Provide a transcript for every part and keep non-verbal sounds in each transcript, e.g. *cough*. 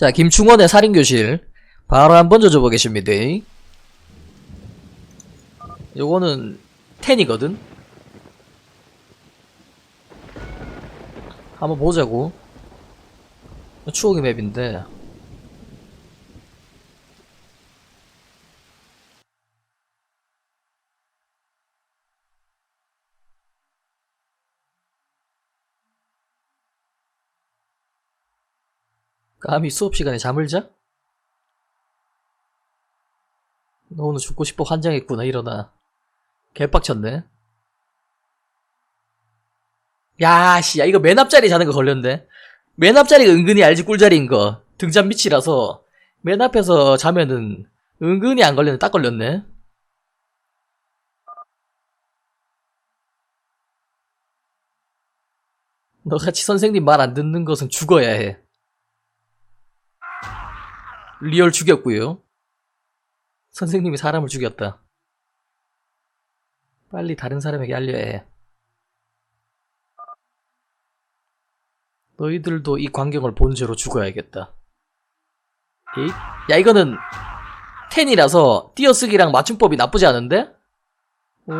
자, 김충원의 살인교실. 바로 한번 져줘보 겠습니다. 요거는 10이거든? 한번 보자고. 추억의 맵인데. 감히 수업 시간에 잠을 자? 너 오늘 죽고 싶어 환장했구나 일어나. 개빡쳤네. 야씨 야 이거 맨 앞자리 자는 거 걸렸네. 맨 앞자리가 은근히 알지 꿀자리인 거. 등잔 밑이라서. 맨 앞에서 자면은 은근히 안 걸렸네. 딱 걸렸네. 너같이 선생님 말 안 듣는 것은 죽어야 해 리얼 죽였고요. 선생님이 사람을 죽였다. 빨리 다른 사람에게 알려야 해. 너희들도 이 광경을 본 죄로 죽어야겠다. 에잇? 야 이거는 텐이라서 띄어쓰기랑 맞춤법이 나쁘지 않은데? 오.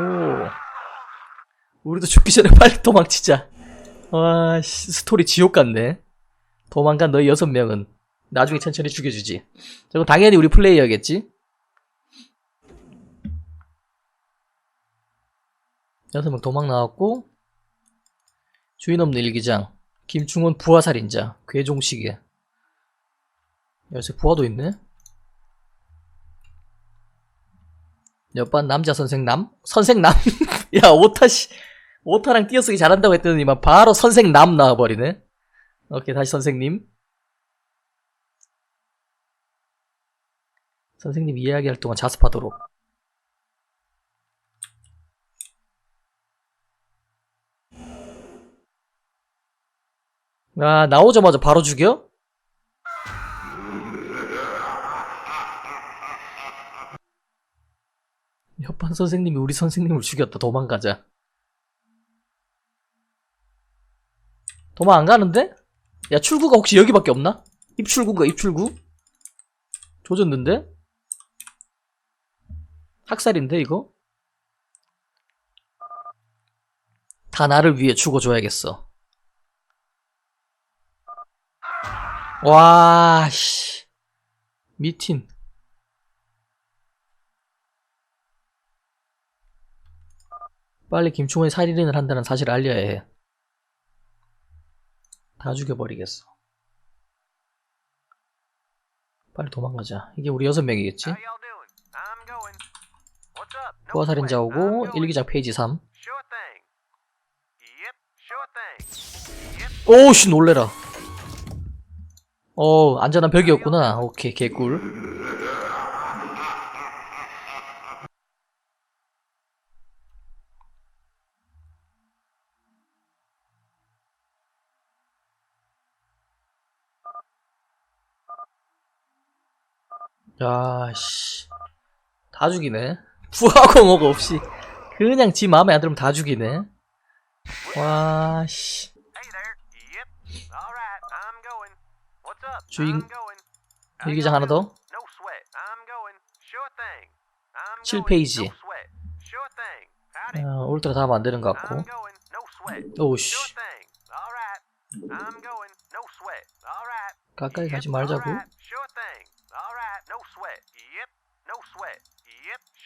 우리도 죽기 전에 *laughs* 빨리 도망치자. 와, 씨, 스토리 지옥 같네. 도망간 너희 여섯 명은 나중에 천천히 죽여주지. 저거 당연히 우리 플레이어겠지? 여섯 명 도망 나왔고 주인 없는 일기장 김충원 부하살인자 괴종시계 여기서 부하도 있네 옆반 남자 선생남? 선생남? *laughs* 야 오타 씨 오타랑 띄어쓰기 잘한다고 했더니만 바로 선생남 나와버리네 오케이 다시 선생님 선생님 이야기할 동안 자습하도록. 아, 나오자마자 바로 죽여? 옆반 선생님이 우리 선생님을 죽였다. 도망가자. 도망 안 가는데? 야, 출구가 혹시 여기밖에 없나? 입출구인가, 입출구? 조졌는데? 학살인데 이거? 다 나를 위해 죽어줘야겠어. 와, 씨. 미친. 빨리 김충원이 살인을 한다는 사실을 알려야 해. 다 죽여버리겠어. 빨리 도망가자. 이게 우리 여섯 명이겠지? How y'all doing? I'm going. I'm 오고. 일기장 페이지 3. Sure thing. Yep, sure thing. Yep. 오씨 놀래라. 어 안전한 벽이었구나. 오케이 개꿀. 야씨 다 죽이네. 부하공업 없이 그냥 지 마음에 안 들면 다 죽이네. 와 씨. Hey there. Yep. All right. I'm going. What's up? 주인- 일기장 하나 더. doing? No sweat. I'm going. Sure thing. I'm 칠 going. 페이지. No sweat. Sure thing. Howdy. 어, 울트라 다 만드는 것 같고. right. 가까이 가지 말자고.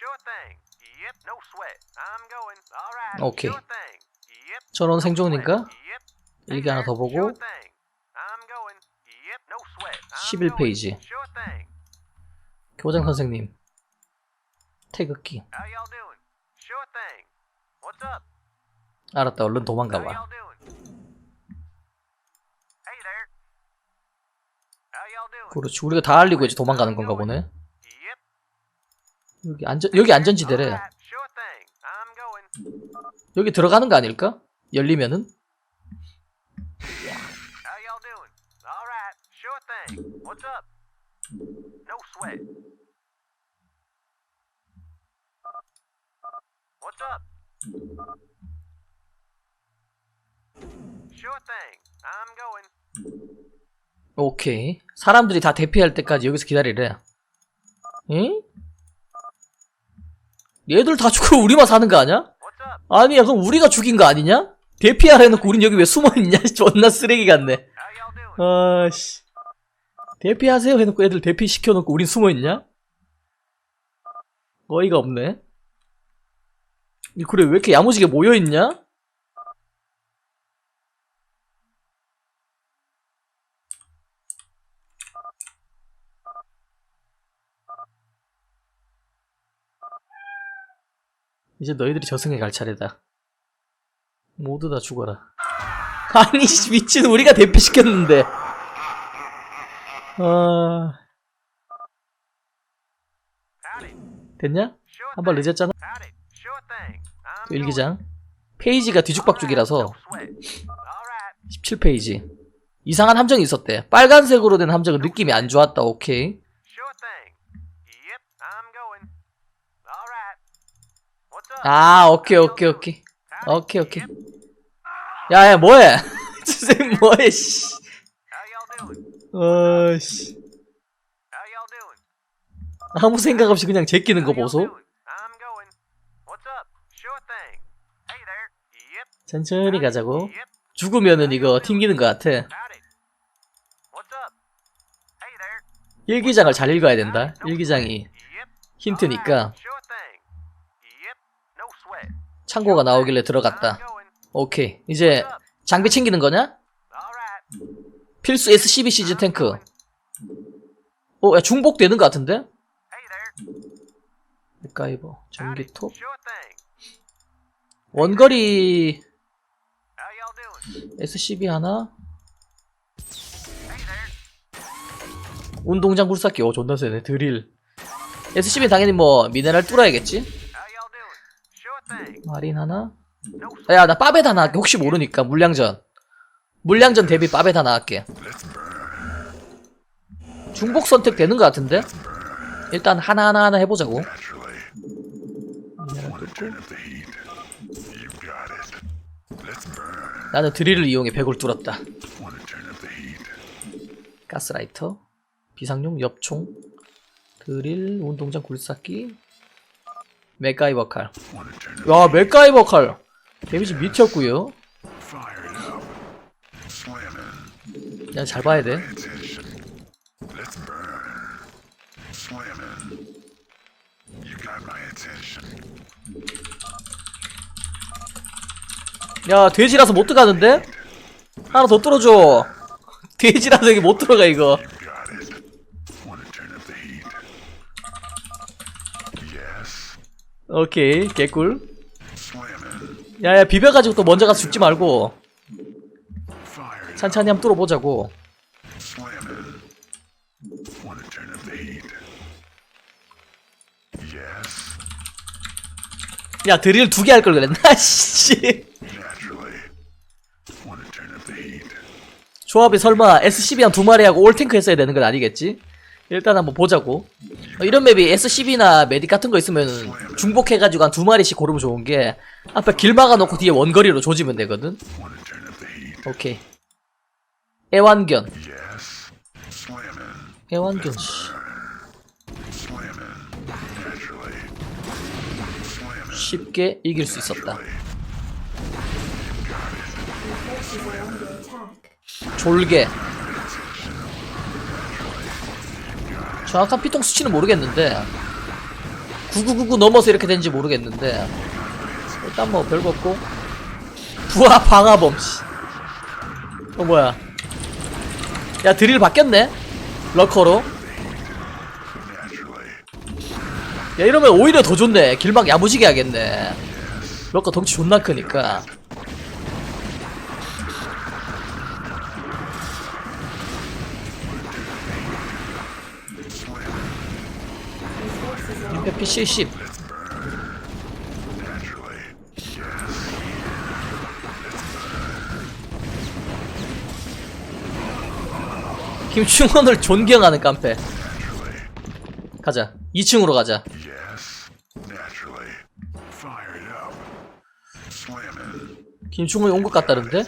Sure thing. Yep. No sweat. I'm going. All right. 오케이. Sure thing. Yep. 전원 생존이니까. Yep. 일기 하나 더 보고 thing. I'm going. Yep. No sweat. I'm 11 going. 페이지. Sure thing. 교장 선생님 태극기? 알았다 얼른 도망가 How 봐. y'all doing? Hey there. How y'all doing? 그렇지 우리가 다 알리고 이제 도망가는 건가 보네. 여기 안전 여기 안전지대래. 여기 들어가는 거 아닐까? 열리면은. 오케이. 사람들이 다 대피할 때까지 여기서 기다리래. 응? 얘들 다 죽고 *laughs* 우리만 사는 거 아니야? 아니야, 그럼 우리가 죽인 거 아니냐? 대피하라 해놓고 우린 여기 왜 숨어있냐? *laughs* 존나 쓰레기 같네. 아씨. 대피하세요 해놓고 애들 대피시켜놓고 우린 숨어있냐? 어이가 없네. 이 그래, 왜 이렇게 야무지게 모여있냐? 이제 너희들이 저승에 갈 차례다. 모두 다 죽어라. *laughs* 아니, 씨, 미친, 우리가 대피시켰는데. 아. 됐냐? 한 번. 늦었잖아? 또. 일기장. 페이지가 뒤죽박죽이라서 No sweat. Alright. 17페이지. 이상한 함정이 있었대. 빨간색으로 된 함정은 느낌이 안 좋았다, 오케이. Sure thing. Yep, I'm going. Alright. What's up? 아, 오케이, 오케이, 오케이. 오케이, 오케이. Yep. 야, 야, 뭐해? 선생님, 뭐해, 씨. How y'all doing? 어, 씨. How y'all doing? 아무 생각 없이 그냥 제끼는 거 보소. 천천히 가자고. 죽으면은 이거 튕기는 것 같아. 일기장을 잘 읽어야 된다. 일기장이. 힌트니까 Alright. Sure thing. Yep. No sweat. 창고가 나오길래 들어갔다. 오케이. 이제? 장비 챙기는 거냐? 필수 SCB 시즈 탱크. 어, 야, 중복 되는 것 같은데? Howdy. 전기톱. 원거리? SCB 하나. 운동장 굴삭기. 오, 존나 세네. 드릴. SCB 당연히 뭐, 미네랄 뚫어야겠지? 마린 하나. 야, 나 빠베다 할게. 혹시 모르니까, 물량전. 물량전 대비 빠베다 하나 할게. 중복 선택 되는 것 같은데? 일단 하나하나 하나 해보자고. 나는 드릴을 이용해 벽을 뚫었다. 가스라이터, 비상용 엽총, 드릴, 운동장 굴삭기, 맥가이버 칼. 야, 맥가이버 칼. 데미지? Slamming. 그냥 잘 봐야 돼. 야, 돼지라서 못 들어가는데? 하나 더 뚫어줘. 돼지라서 여기 못 들어가, 이거. 오케이, 개꿀. Slamming. 야, 야, 비벼가지고 또 먼저 가서 죽지 말고. 천천히 한번 뚫어보자고. 야, 드릴 두 개 할 걸 그랬나? 씨. 조합이 설마 SCB 한두 마리하고 올탱크 했어야 되는 건 아니겠지? 일단 한번 보자고. 어, 이런 맵이 SCB나 메딕 같은 거 있으면 중복해가지고 한 두 마리씩 고르면 좋은 게 앞에 길 막아놓고 뒤에 원거리로 조지면 되거든. 오케이. 애완견. 애완견. 쉽게 이길 수 있었다. 졸개. 정확한 피통 수치는 모르겠는데 9999 넘어서 이렇게 된지 모르겠는데 일단 뭐 별거 없고. 부하 방화범 씨. 어 뭐야. 야 드릴 바뀌었네? 러커로. 야 이러면 오히려 더 좋네. 길막 야무지게 하겠네. 러커 덩치 존나 크니까 임페피 70 Naturally. 김충원을 존경하는 깡패 가자 2층으로 가자. 김충원이 온 것 같다는데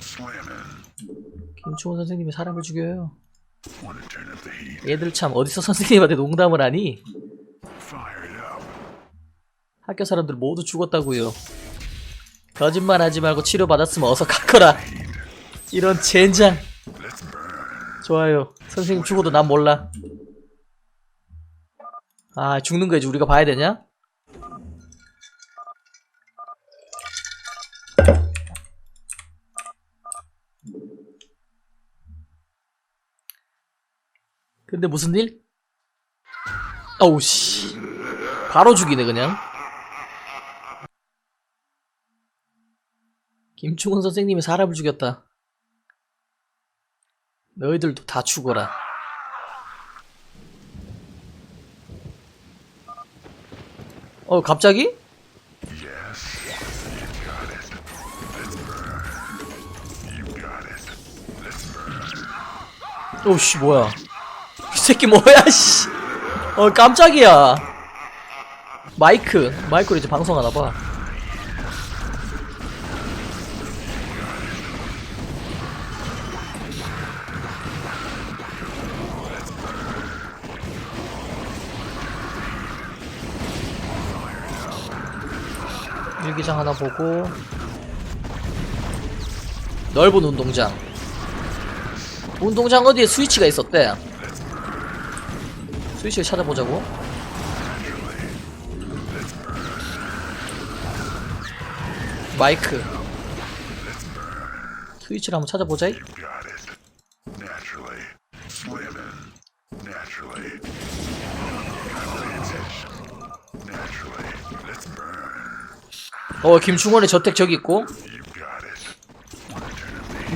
Slamming. 김충호 선생님이 사람을 죽여요. 얘들 참 어디서 선생님한테 농담을 하니? 학교 사람들 모두 죽었다고요. 거짓말 하지 말고 치료받았으면 어서 갔거라. 이런 젠장. 좋아요. 선생님 죽어도 난 몰라. 아, 죽는 거 이제 우리가 봐야 되냐? 근데 무슨 일? 어우, 씨. 바로 죽이네, 그냥. 김충원 선생님이 사람을 죽였다. 너희들도 다 죽어라. 어, 갑자기? 오씨, 뭐야. 이 새끼 뭐야, 씨. 어, 깜짝이야. 마이크. 마이크로 이제 방송하나 봐. 일기장 하나 보고 넓은 운동장 운동장 어디에 스위치가 있었대 스위치를 찾아보자고 마이크 스위치를 한번 찾아보자. 어 김충원의 저택 저기 있고.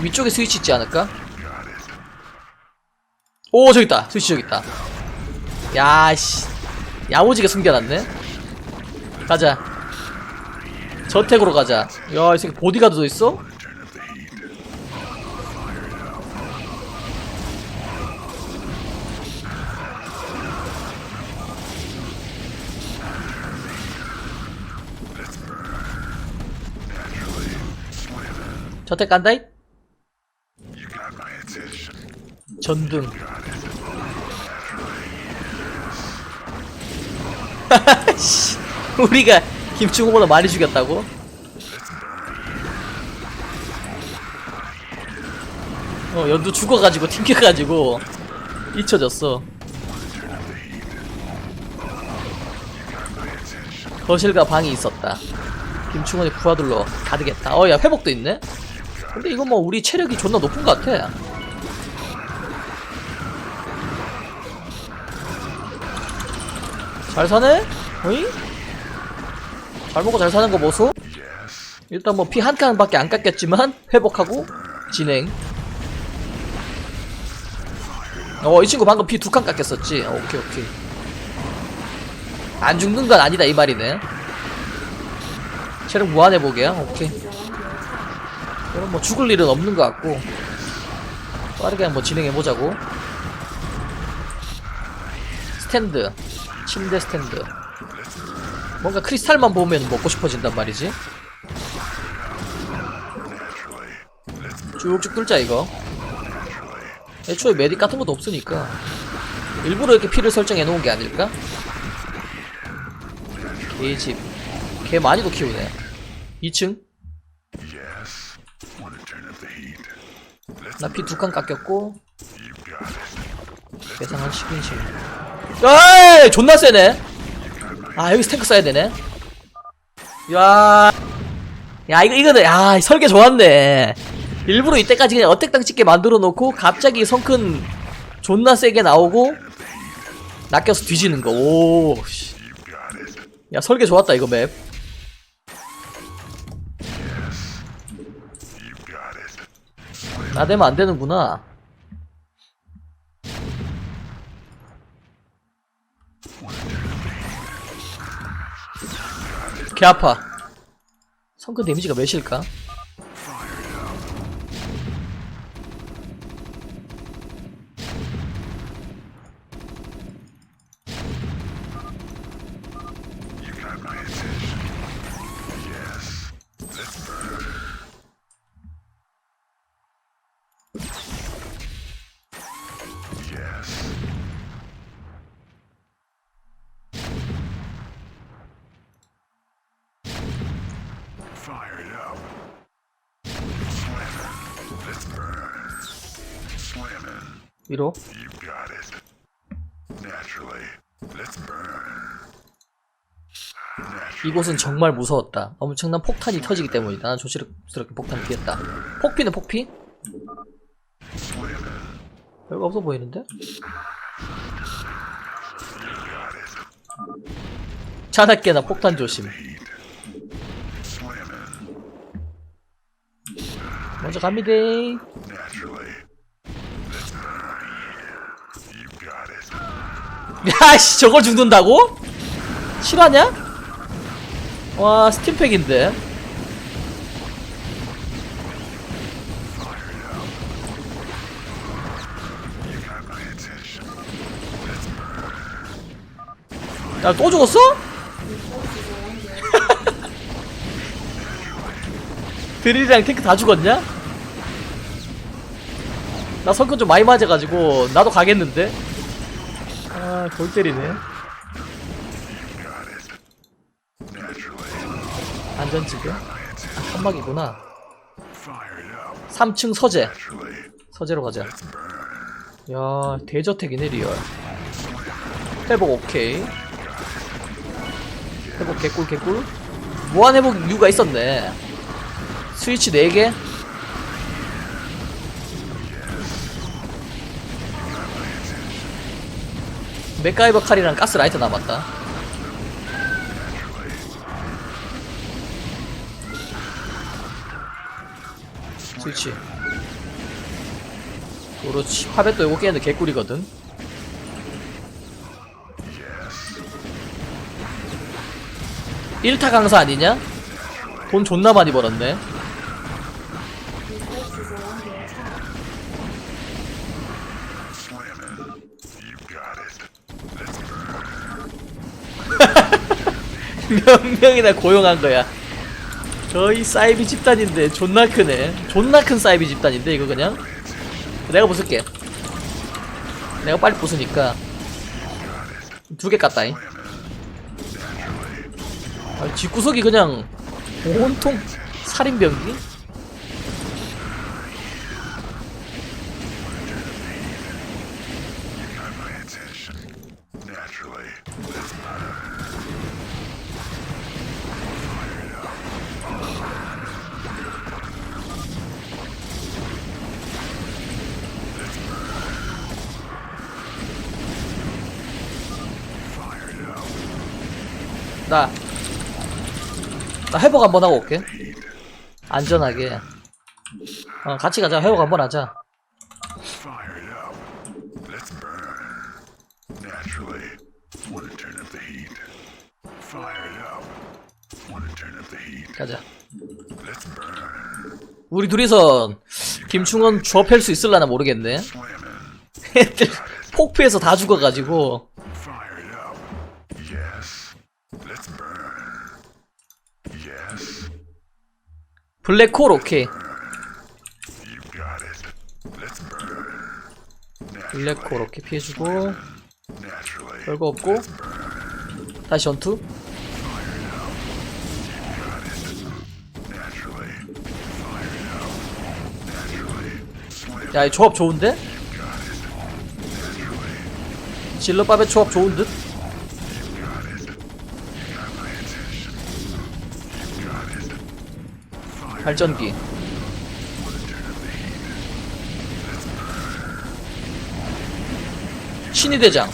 위쪽에 스위치 있지 않을까? 오 저기 있다 스위치 저기 있다 야씨 야무지게 숨겨놨네 가자 저택으로 가자 야이 새끼 보디가드도 있어? 저택 간다이? 전등 *laughs* 우리가 김충호보다 많이 죽였다고? 어 연두 죽어가지고 튕겨가지고 잊혀졌어 거실과 방이 있었다 김충원이 부하들로 가득했다 어야 회복도 있네? 근데 이거 뭐 우리 체력이 존나 높은 것 같아 잘 사네? 어이? 잘 먹고 잘 사는 거 보소? 일단 뭐 피 한 칸밖에 안 깎였지만 회복하고 진행. 어 이 친구 방금 피 두 칸 깎였었지? 어, 오케이 오케이. 안 죽는 건 아니다 이 말이네. 체력 무한해보게야? 오케이. 그럼 뭐 죽을 일은 없는 것 같고. 빠르게 한번 진행해보자고. 스탠드 침대 스탠드 뭔가 크리스탈만 보면 먹고 싶어진단 말이지 쭉쭉 뚫자 이거 애초에 메딕 같은 것도 없으니까 일부러 이렇게 피를 설정해 놓은 게 아닐까? 개집 개 많이도 키우네 2층 Yes. Wanna turn up the heat. Let's 나피 두 칸 깎였고. 계산한 10인실 에이 존나 세네. 아 여기서 탱크 써야 되네. 야, 야 이거 이거는 야 설계 좋았네. 일부러 이때까지 그냥 어택당 찍게 만들어 놓고 갑자기 성큰 존나 세게 나오고 낚여서 뒤지는 got it. 야 설계 좋았다 이거 맵. 나대면 안 되는구나 개 아파 성큰 데미지가 몇일까? 위로. 이곳은 정말 무서웠다 엄청난 폭탄이 터지기 때문이다 난 조심스럽게 폭탄을 피했다 폭피는 폭피? 별거 없어 보이는데? 자나깨나 폭탄 조심. 먼저 갑니다 야씨 저걸 죽는다고? 실화냐? 와 스팀팩인데. 야 또 죽었어? *laughs* 드릴이랑 탱크 다 죽었냐? 나 성큰 좀 많이 맞아가지고 나도 가겠는데? 아 골 때리네. Naturally. 안전지대 아 칸막이구나 Fired up. 3층 서재. 서재로 가자 야 대저택이네 리얼 회복 오케이 회복 개꿀 개꿀 무한 회복 이유가 있었네 스위치 4개 맥가이버 칼이랑 가스 라이트 남았다. 스위치 그렇지. 파벳도 요거 깨는데 개꿀이거든. 일타 강사 아니냐? 돈 존나 많이 벌었네 몇 명이나 고용한 거야. 저희 사이비 집단인데 존나 크네. 존나 큰 사이비 집단인데 이거 그냥? 내가 부술게. 내가 빨리 부수니까. 두 개 깠다잉. 아, 집구석이 그냥 온통 살인병기? 나, 나 회복 한번 하고 올게. 안전하게. 어, 같이 가자. 회복 한번 하자. 가자. 우리 둘이서 김충원 주업할 수 있을라나 모르겠네. 폭피해서 다 죽어가지고. 블랙홀 오케이. 블랙홀 오케이 피해주고. 별거 없고. 다시 전투. Naturally. Fired up. Naturally. Slam. 야, 이 조합 좋은데? 질러밥의 조합 좋은 듯? 발전기. 신의대장.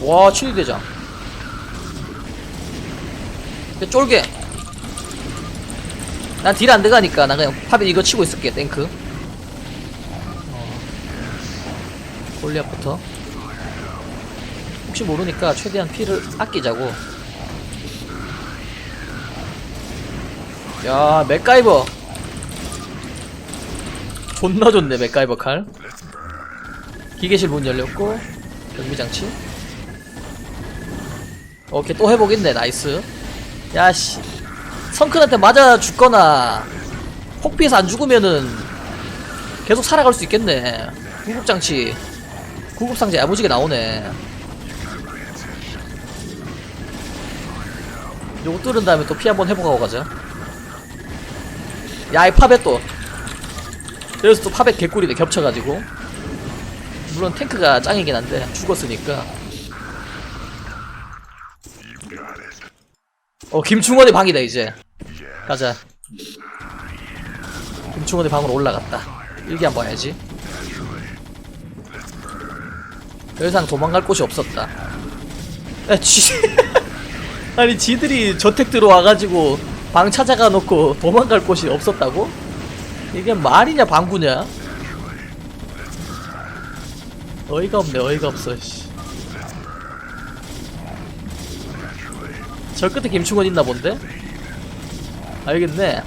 와, 신의대장. 근데 쫄게. 난딜 안 들어가니까 나 그냥 팝이 이거 치고 있을게. 어. 골리앗부터. 혹시 모르니까 최대한 피를 아끼자고. 야, 맥가이버. 존나 좋네, 맥가이버 칼. 기계실 문 열렸고, 경비장치. 오케이, 또 회복 있네, 나이스. 야씨. 성큰한테 맞아 죽거나, 폭피해서 안 죽으면은, 계속 살아갈 수 있겠네. 구급장치. 구급상자 야무지게 나오네. 요거 뚫은 다음에 또 피 한번 회복하고 가자. 야, 이 팝에 또. 여기서 또 파벳 개꿀이네 겹쳐가지고. 물론 탱크가 짱이긴 한데 죽었으니까. 어 김충원의 방이다 이제. 가자. 김충원의 방으로 올라갔다. 일기 한번 봐야지. 더 이상 도망갈 곳이 없었다. 야, 지... *laughs* 아니 지들이 저택 들어와가지고 방 찾아가 놓고 도망갈 곳이 없었다고? 이게 말이냐 방구냐? 어이가 없네 어이가 없어 씨. 저 끝에 김충원 있나 본데? 알겠네.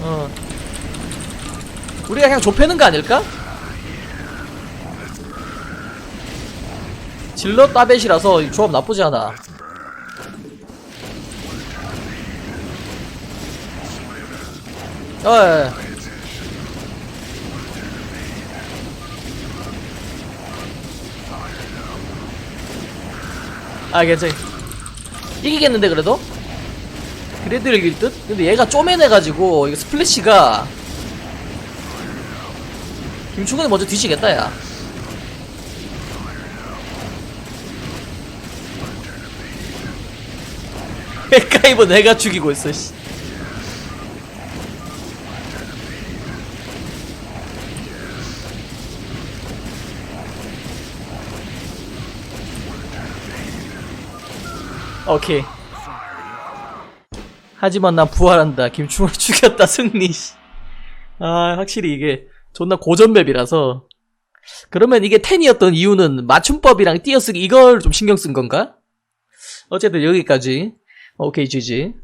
어. 우리가 그냥 좁혀는 거 아닐까? 질러 따벳이라서 이 조합 나쁘지 않아. 어, 예. 아, 괜찮아. 이기겠는데, 그래도? 그래도 이길 듯? 근데 얘가 쪼매내가지고, 이거 스플래시가. 김충근이 먼저 뒤지겠다, 야. 백가이버 내가 죽이고 있어, 씨. 오케이. 하지만 난 부활한다. 김충을 *laughs* 죽였다. 승리. 씨. 아, 확실히 이게 존나 고전 맵이라서. 그러면 이게 10이었던 이유는 맞춤법이랑 띄어쓰기 이걸 좀 신경 쓴 건가? 어쨌든 여기까지. 오케이, GG.